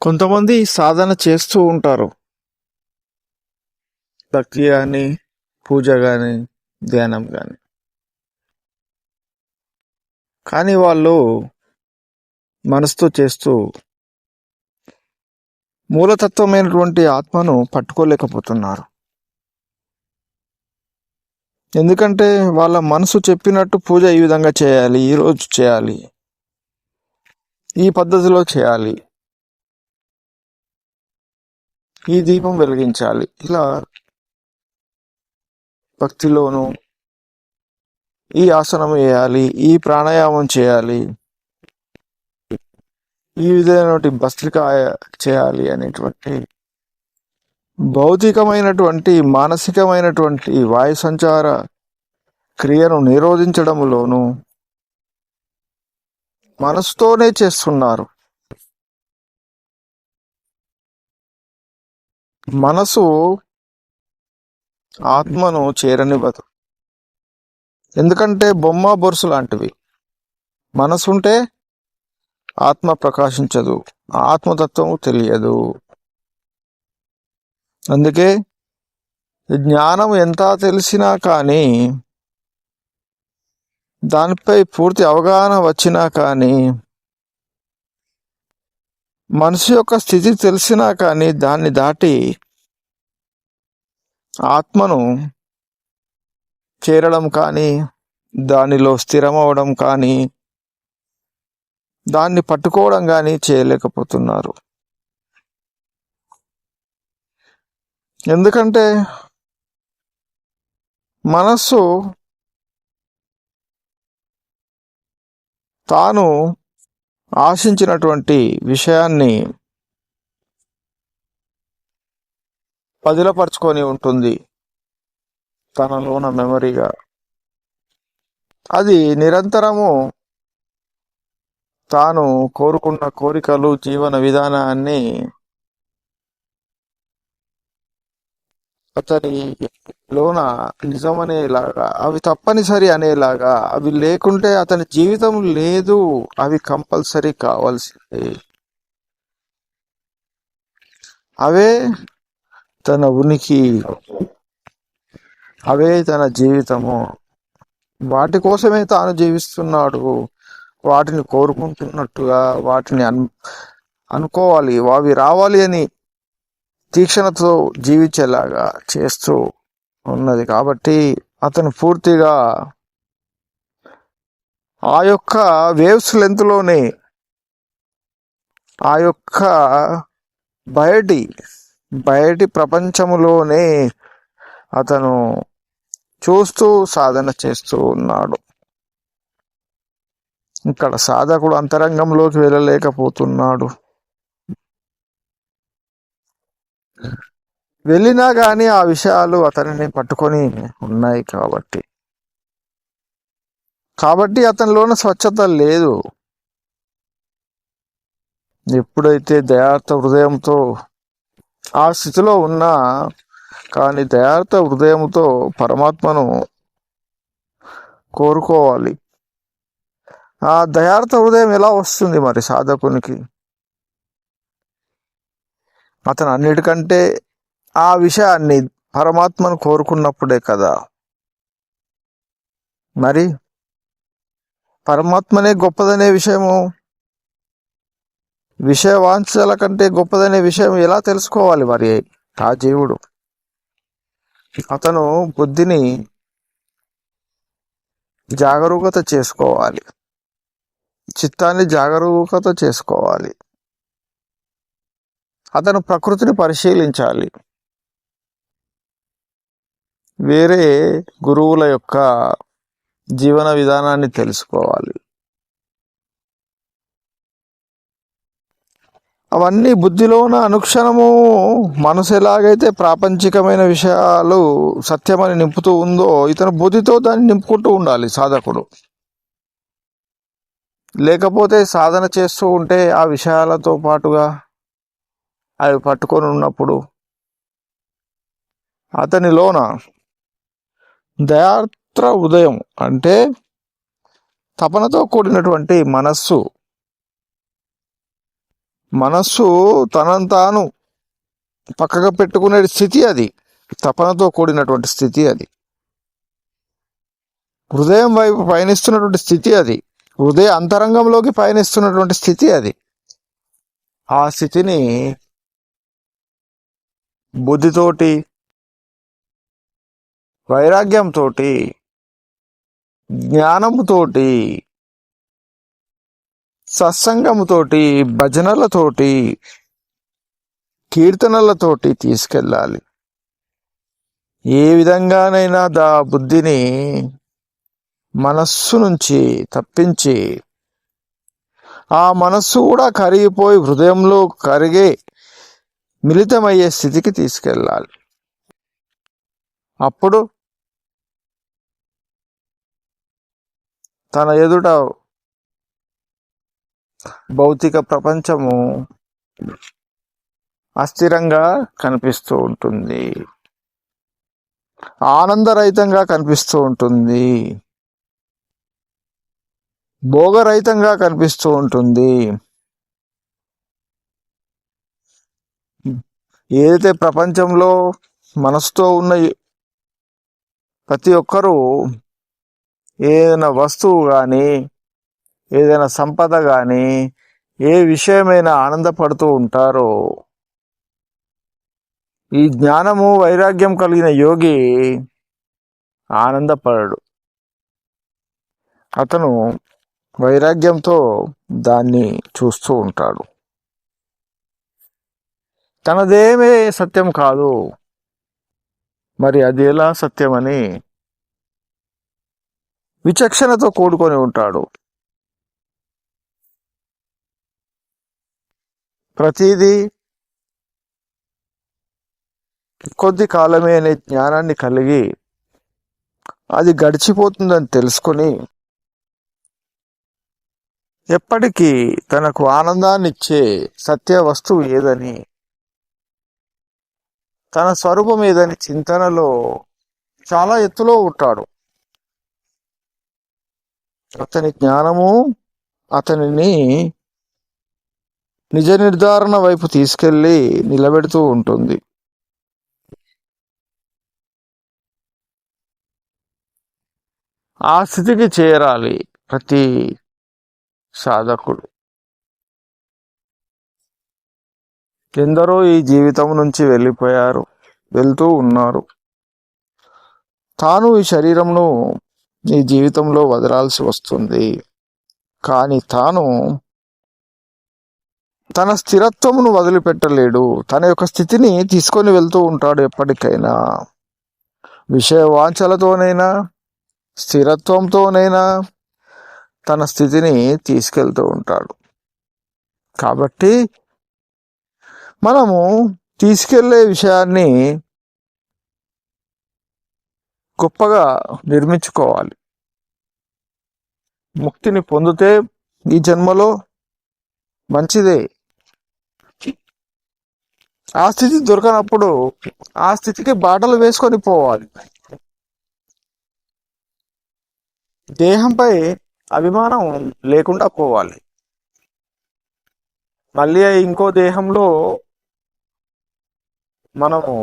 కొంతమంది సాధన చేస్తూ ఉంటారు. భక్తి కానీ పూజ కానీ ధ్యానం కానీ కానీ వాళ్ళు మనసుతో చేస్తూ మూలతత్వమైనటువంటి ఆత్మను పట్టుకోలేకపోతున్నారు. ఎందుకంటే వాళ్ళ మనసు చెప్పినట్టు పూజ ఈ విధంగా చేయాలి ఈరోజు చేయాలి ఈ పద్ధతిలో చేయాలి. ఈ దీపం వెలిగించాలి. ఇలా భక్తిలోను ఈ ఆసనం వేయాలి ఈ ప్రాణాయామం చేయాలి ఈ విధమైనటువంటి భస్త్రిక చేయాలి అనేటువంటి భౌతికమైనటువంటి మానసికమైనటువంటి వాయు సంచార క్రియను నిరోధించడంలోను మనసుతోనే చేస్తున్నారు. మనసు ఆత్మను చేరనివ్వదు. ఎందుకంటే బొమ్మ బొరుసు లాంటివి. మనసుంటే ఆత్మ ప్రకాశించదు ఆత్మతత్వము తెలియదు. అందుకే జ్ఞానం ఎంత తెలిసినా కానీ దానిపై పూర్తి అవగాహన వచ్చినా కానీ మనసు యొక్క స్థితి తెలిసినా కానీ దాన్ని దాటి ఆత్మను చేరడం కానీ దానిలో స్థిరమవడం కానీ దాన్ని పట్టుకోవడం కానీ చేయలేకపోతున్నారు. ఎందుకంటే మనస్సు తాను ఆశించినటువంటి విషయాన్ని పదిలపరుచుకొని ఉంటుంది తనలోన మెమరీగా. అది నిరంతరము తాను కోరుకున్న కోరికలు జీవన విధానాన్ని అతని లోన నిజమనేలాగా అవి తప్పనిసరి అనేలాగా అవి లేకుంటే అతని జీవితం లేదు అవి కంపల్సరీ కావాల్సిందే. అవే తన ఉనికి అవే తన జీవితము. వాటి కోసమే తాను జీవిస్తున్నాడు. వాటిని కోరుకుంటున్నట్టుగా వాటిని అను అనుకోవాలి. అవి రావాలి అని తీక్షణతో జీవించేలాగా చేస్తూ ఉన్నది. కాబట్టి అతను పూర్తిగా ఆ యొక్క వేవ్స్ లెంత్లోనే ఆ యొక్క బయటి బయటి ప్రపంచములోనే అతను చూస్తూ సాధన చేస్తూ ఉన్నాడు. ఇక్కడ సాధకుడు అంతరంగంలోకి వెళ్ళలేకపోతున్నాడు. వెళ్ళినా కానీ ఆ విషయాలు అతనిని పట్టుకొని ఉన్నాయి కాబట్టి. కాబట్టి అతనిలోన స్వచ్ఛత లేదు. ఎప్పుడైతే దయార్థ హృదయంతో ఆ స్థితిలో ఉన్నా కానీ దయార్థ హృదయంతో పరమాత్మను కోరుకోవాలి. ఆ దయార్థ హృదయం ఎలా వస్తుంది మరి సాధకునికి? అతను అన్నిటికంటే ఆ విషయాన్ని పరమాత్మను కోరుకున్నప్పుడే కదా. మరి పరమాత్మనే గొప్పదనే విషయము? విషయవాంఛల కంటే గొప్పదనే విషయం ఎలా తెలుసుకోవాలి మరి ఆ జీవుడు? అతను బుద్ధిని జాగరూకత చేసుకోవాలి. చిత్తాన్ని జాగరూకత చేసుకోవాలి. అతను ప్రకృతిని పరిశీలించాలి. వేరే గురువుల యొక్క జీవన విధానాన్ని తెలుసుకోవాలి. అవన్నీ బుద్ధిలోన అనుక్షణము మనసు ఎలాగైతే ప్రాపంచికమైన విషయాలు సత్యమని నింపుతూ ఉందో ఇతను బుద్ధితో దాన్ని నింపుకుంటూ ఉండాలి సాధకుడు. లేకపోతే సాధన చేస్తూ ఉంటే ఆ విషయాలతో పాటుగా అవి పట్టుకొని ఉన్నప్పుడు అతనిలోన దయాత్ర ఉదయం అంటే తపనతో కూడినటువంటి మనస్సు. మనస్సు తనను తాను పక్కగా పెట్టుకునే స్థితి అది. తపనతో కూడినటువంటి స్థితి అది. హృదయం వైపు పయనిస్తున్నటువంటి స్థితి అది. హృదయ అంతరంగంలోకి పయనిస్తున్నటువంటి స్థితి అది. ఆ స్థితిని బుద్ధితోటి వైరాగ్యంతో జ్ఞానముతోటి సత్సంగముతోటి భజనలతోటి కీర్తనలతోటి తీసుకెళ్ళాలి. ఏ విధంగానైనా దా బుద్ధిని మనస్సు నుంచి తప్పించి ఆ మనస్సు కూడా కరిగిపోయి హృదయంలో కరిగే మిళితమయ్యే స్థితికి తీసుకెళ్ళాలి. అప్పుడు తన ఎదుట భౌతిక ప్రపంచము అస్థిరంగా కనిపిస్తూ ఉంటుంది. ఆనందరహితంగా కనిపిస్తూ ఉంటుంది. భోగరహితంగా కనిపిస్తూ ఉంటుంది. ఏదైతే ప్రపంచంలో మనసుతో ఉన్న ప్రతి ఒక్కరూ ఏదైనా వస్తువు కానీ ఏదైనా సంపద కానీ ఏ విషయమైనా ఆనందపడుతూ ఉంటారో ఈ జ్ఞానము వైరాగ్యం కలిగిన యోగి ఆనందపడడు. అతను వైరాగ్యంతో దాన్ని చూస్తూ ఉంటాడు. తనదేమే సత్యం కాదు. మరి అది ఎలా సత్యమని విచక్షణతో కూడుకొని ఉంటాడు. ప్రతిదీ కొద్ది కాలమే అనే జ్ఞానాన్ని కలిగి అది గడిచిపోతుందని తెలుసుకొని ఎప్పటికీ తనకు ఆనందాన్నిచ్చే సత్య వస్తువు ఏదని తన స్వరూపం ఏదని చింతనలో చాలా ఎత్తులో ఉంటాడు. అతని జ్ఞానము అతనిని నిజ నిర్ధారణ వైపు తీసుకెళ్ళి నిలబెడుతూ ఉంటుంది. ఆ స్థితికి చేరాలి ప్రతి సాధకుడు. ఎందరో ఈ జీవితం నుంచి వెళ్ళిపోయారు వెళ్తూ ఉన్నారు. తాను ఈ శరీరంను ఈ జీవితంలో వదలాల్సి వస్తుంది. కానీ తాను తన స్థిరత్వమును వదిలిపెట్టలేడు. తన యొక్క స్థితిని తీసుకొని వెళ్తూ ఉంటాడు ఎప్పటికైనా. విషయ వాంఛలతోనైనా స్థిరత్వంతోనైనా తన స్థితిని తీసుకెళ్తూ ఉంటాడు. కాబట్టి మనము తీసుకెళ్ళే విషయాన్ని గొప్పగా నిర్మించుకోవాలి. ముక్తిని పొందితే ఈ జన్మలో మంచిదే. ఆ స్థితి దొరకనప్పుడు ఆ స్థితికి బాటలు వేసుకొని పోవాలి. దేహంపై అభిమానం లేకుండా పోవాలి. మళ్ళీ ఇంకో దేహంలో మనము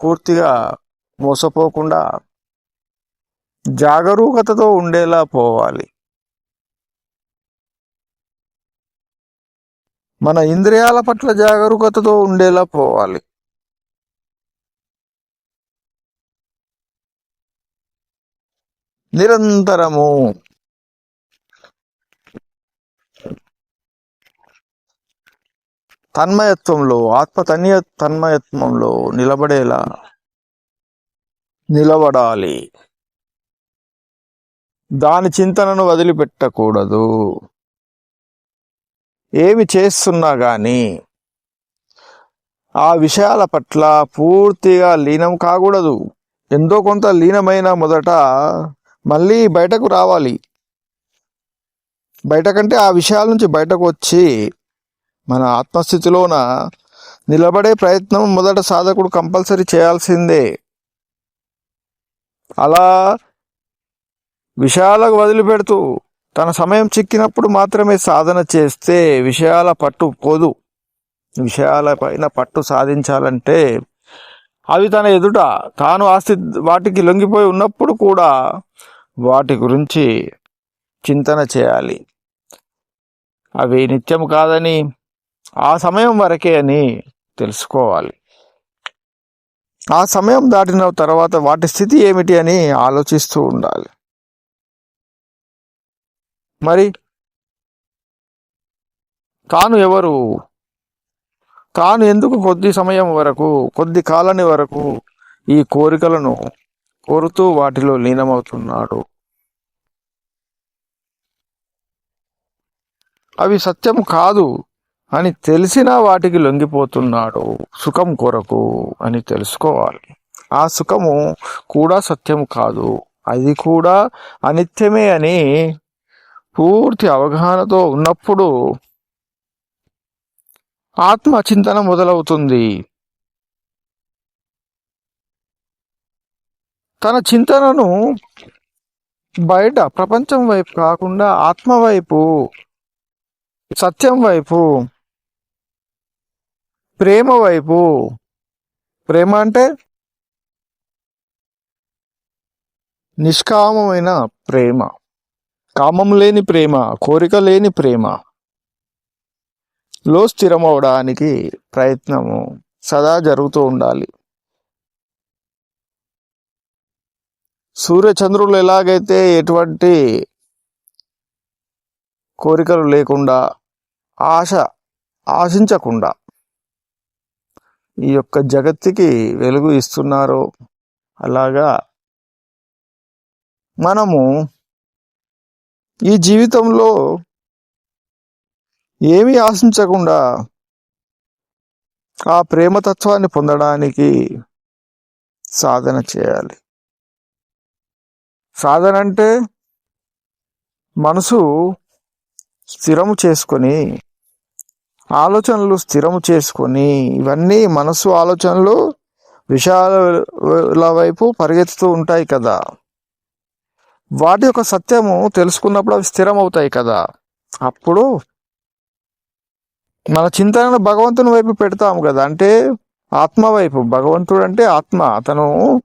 పూర్తిగా మోసపోకుండా జాగరూకతతో ఉండేలా పోవాలి. మన ఇంద్రియాల పట్ల జాగరూకతతో ఉండేలా పోవాలి. నిరంతరము తన్మయత్వంలో ఆత్మ తన్య తన్మయత్వంలో నిలబడేలా నిలబడాలి. దాని చింతనను వదిలిపెట్టకూడదు. ఏమి చేస్తున్నా కానీ ఆ విషయాల పట్ల పూర్తిగా లీనం కాకూడదు. ఎంతో కొంత లీనమైన మొదట మళ్ళీ బయటకు రావాలి. బయటకంటే ఆ విషయాల నుంచి బయటకు వచ్చి మన ఆత్మస్థితిలోన నిలబడే ప్రయత్నం మొదట సాధకుడు కంపల్సరీ చేయాల్సిందే. అలా విషయాలకు వదిలిపెడుతూ తన సమయం చిక్కినప్పుడు మాత్రమే సాధన చేస్తే విషయాల పట్టు పోదు. విషయాల పైన పట్టు సాధించాలంటే అవి తన ఎదుట తాను ఆస్తి వాటికి లొంగిపోయి ఉన్నప్పుడు కూడా వాటి గురించి చింతన చేయాలి. అవి నిత్యం కాదని ఆ సమయం వరకే అని తెలుసుకోవాలి. ఆ సమయం దాటిన తర్వాత వాటి స్థితి ఏమిటి అని ఆలోచిస్తూ ఉండాలి. మరి తాను ఎవరు? తాను ఎందుకు కొద్ది సమయం వరకు కొద్ది కాలని వరకు ఈ కోరికలను కోరుతూ వాటిలో లీనమవుతున్నాడు? అవి సత్యం కాదు. అని తెలిసినా వాటికి లొంగిపోతున్నాడు సుఖం కొరకు అని తెలుసుకోవాలి. ఆ సుఖము కూడా సత్యం కాదు. అది కూడా అనిత్యమే అని పూర్తి అవగాహనతో ఉన్నప్పుడు ఆత్మ చింతన మొదలవుతుంది. తన చింతనను బయట ప్రపంచం వైపు కాకుండా ఆత్మ వైపు సత్యం వైపు ప్రేమ వైపు. ప్రేమ అంటే నిష్కామమైన ప్రేమ. కామం లేని ప్రేమ కోరిక లేని ప్రేమ. లో స్థిరమవడానికి ప్రయత్నము సదా జరుగుతూ ఉండాలి. సూర్యచంద్రులు ఎలాగైతే ఎటువంటి కోరికలు లేకుండా ఆశ ఆశించకుండా ఈ యొక్క జగత్తుకి వెలుగు ఇస్తున్నారో అలాగా మనము ఈ జీవితంలో ఏమీ ఆశించకుండా ఆ ప్రేమతత్వాన్ని పొందడానికి సాధన చేయాలి. సాధన అంటే మనసు స్థిరము చేసుకొని ఆలోచనలు స్థిరము చేసుకొని ఇవన్నీ మనసు ఆలోచనలు విషయాల వైపు పరిగెత్తుతూ ఉంటాయి కదా. వాటి యొక్క సత్యము తెలుసుకున్నప్పుడు అవి స్థిరం అవుతాయి కదా. అప్పుడు మన చింతనను భగవంతుని వైపు పెడతాము కదా. అంటే ఆత్మ వైపు. భగవంతుడు అంటే ఆత్మ. అతను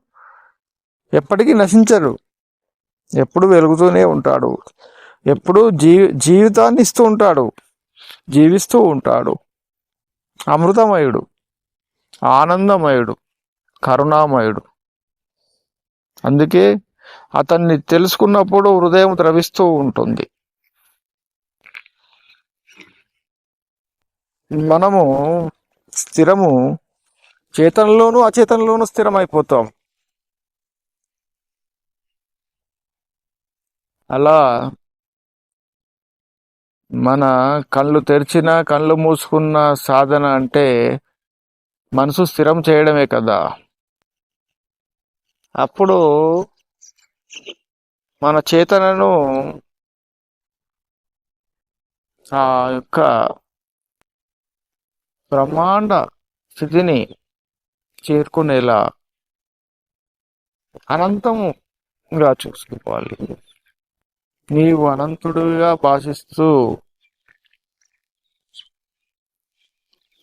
ఎప్పటికీ నశించడు. ఎప్పుడు వెలుగుతూనే ఉంటాడు. ఎప్పుడు జీ జీవితాన్ని ఇస్తూ ఉంటాడు. జీవిస్తూ ఉంటాడు. అమృతమయుడు ఆనందమయుడు కరుణామయుడు. అందుకే అతన్ని తెలుసుకున్నప్పుడు హృదయం ద్రవిస్తూ ఉంటుంది. మనము స్థిరము చేతనలోనూ అచేతనలోనూ స్థిరమైపోతాం. అలా మన కళ్ళు తెరిచిన కళ్ళు మూసుకున్న సాధన అంటే మనసు స్థిరం చేయడమే కదా. అప్పుడు మన చేతనను ఆ యొక్క బ్రహ్మాండ స్థితిని చేరుకునేలా అనంతముగా చూసుకోవాలి. నీవు అనంతుడుగా భాషిస్తూ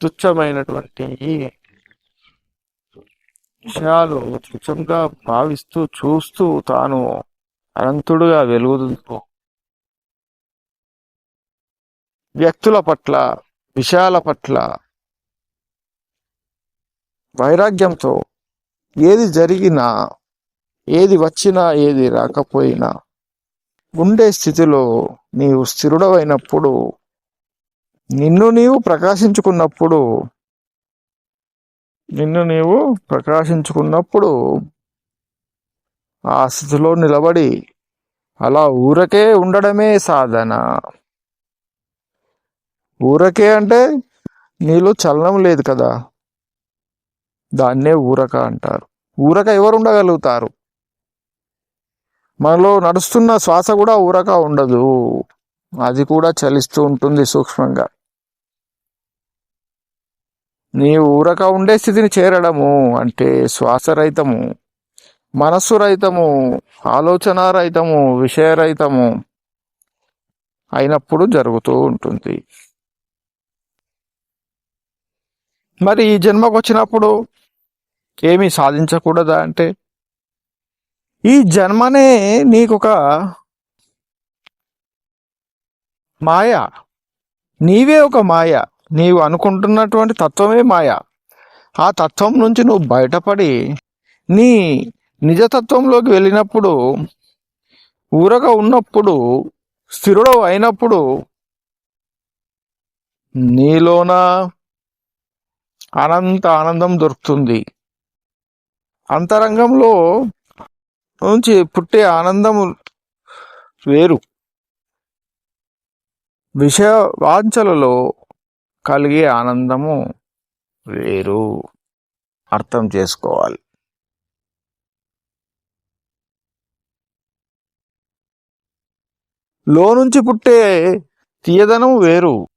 తుచ్చమైనటువంటి విషయాలు తుచ్చంగా భావిస్తూ చూస్తూ తాను అనంతుడుగా వెలుగుతూ వ్యక్తుల పట్ల విషయాల పట్ల వైరాగ్యంతో ఏది జరిగినా ఏది వచ్చినా ఏది రాకపోయినా ఉండే స్థితిలో నీవు స్థిరుడవైనప్పుడు నిన్ను నీవు ప్రకాశించుకున్నప్పుడు నిన్ను నీవు ప్రకాశించుకున్నప్పుడు ఆ స్థితిలో నిలబడి అలా ఊరకే ఉండడమే సాధన. ఊరకే అంటే నీలో చలనం లేదు కదా. దాన్నే ఊరక అంటారు. ఊరక ఎవరు ఉండగలుగుతారు? మనలో నడుస్తున్న శ్వాస కూడా ఊరక ఉండదు. అది కూడా చలిస్తూ ఉంటుంది సూక్ష్మంగా. నీ ఊరక ఉండే స్థితిని చేరడము అంటే శ్వాసరహితము మనస్సు రహితము ఆలోచన రహితము విషయ రహితము అయినప్పుడు జరుగుతూ ఉంటుంది. మరి ఈ జన్మకు వచ్చినప్పుడు ఏమీ సాధించకూడదా అంటే? ఈ జన్మనే నీకొక మాయ. నీవే ఒక మాయ. నీవు అనుకుంటున్నటువంటి తత్వమే మాయ. ఆ తత్వం నుంచి నువ్వు బయటపడి నీ నిజతత్వంలోకి వెళ్ళినప్పుడు ఊరగా ఉన్నప్పుడు స్థిరుడు అయినప్పుడు నీలోన అనంత ఆనందం దొరుకుతుంది. అంతరంగంలో నుంచి పుట్టే ఆనందము వేరు. విషయ వాంఛలలో కలిగే ఆనందము వేరు. అర్థం చేసుకోవాలి. లో నుంచి పుట్టే తీయదనం వేరు.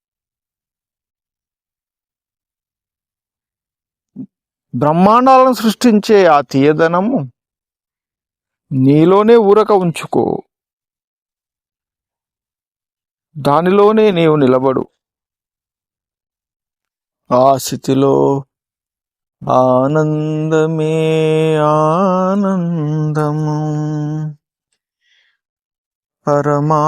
బ్రహ్మాండాలను సృష్టించే ఆ తీయదనము నీలోనే ఊరక ఉంచుకో. దానిలోనే నీవు నిలబడు. ఆ స్థితిలో ఆనందమే ఆనందము. పరమానందము.